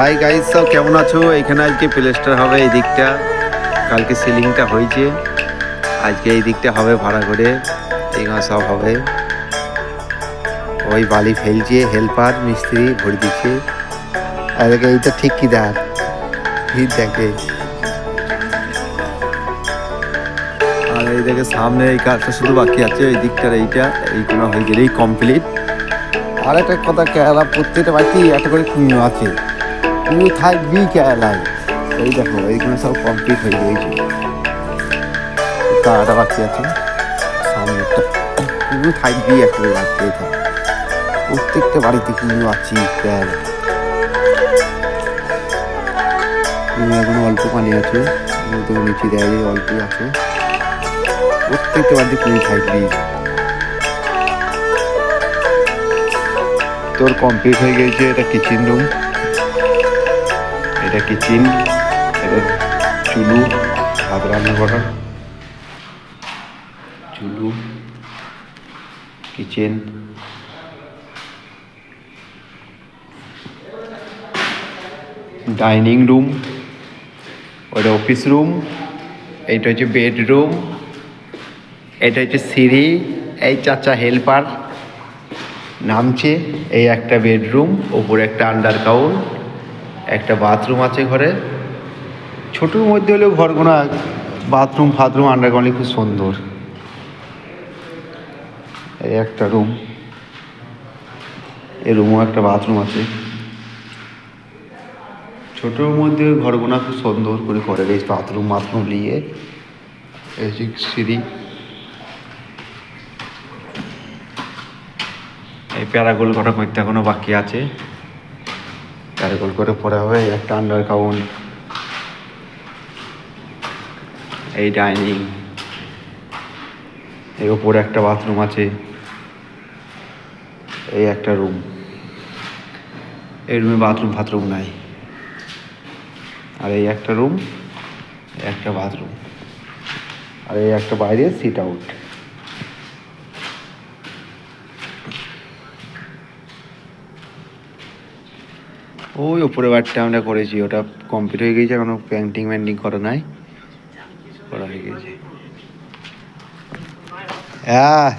Hi guys সব কেমন আছো? এখানে আজকে প্লেস্টার হবে এই দিকটা। কালকে সিলিংটা হয়েছে। আজকে এই দিকটা হবে ভাড়া করে। এইগুলো সব হবে। ওই বালি ফেলছে হেল্পার মিস্ত্রি ভরে দিচ্ছে। আর এইটা ঠিক কি দেখ? ভিড় দেখে। আর এই দেখে সামনে এই কাজটা শুধু বাকি আছে, এই দিকটার এইটা, এইগুলো হয়ে গেলেই কমপ্লিট আর একটা কথা প্রত্যেকটা বাড়িতেই একটা করে আছে। কুমিও থাকবেই কেরালায় এই দেখো, এইগুলো সব কমপ্লিট হয়ে গিয়েছে তারাটা বাকি আছে সামনেটা কুমিও থাকবেই একটা থাক প্রত্যেকটা বাড়িতে কুমিও আছে এখন অল্প পানি আছে তো নিচে দেয়, অল্প আছে। প্রত্যেকটা বাড়িতে কুমিও থাকবেই তোর কমপ্লিট হয়ে গেছে এটা কিচেন রুম এটা কিচেন, এটা চুলু ভাত রান্না করা। চুলু, কিচেন। ডাইনিং রুম, ওটা অফিস রুম, এইটা হচ্ছে বেডরুম, এটা হচ্ছে সিঁড়ি, এই চাচা হেল্পার নামছে, এই একটা বেডরুম, ওপরে একটা আন্ডার কাউন একটা বাথরুম আছে ঘরে। ছোটোর মধ্যে হলেও ঘরগুলো বাথরুম ফাথরুম আন্ডারগ্রাউন্ডে খুব সুন্দর। এই একটা রুম এই রুমও একটা বাথরুম আছে। ছোটোর মধ্যে ঘরগুলো খুব সুন্দর করে করে এই বাথরুম বাথরুম নিয়ে। এই সিঁড়ি। এই প্যারাগোল করা করতে এখনও বাকি আছে। প্যারাগোল করে পরে হবে একটা আন্ডার কাউন্ট এই ডাইনিং এর ওপরে একটা বাথরুম আছে। এই একটা রুম এই রুমে বাথরুম ফাথরুম নাই। আর এই একটা রুম একটা বাথরুম আর এই একটা বাইরে সিট আউট ওই ওপরে বারটা আমরা করেছি, ওটা কমপ্লিট হয়ে গেছে এখনও পেন্টিং ম্যান্টিং করা নাই। করা হয়ে গেছে হ্যাঁ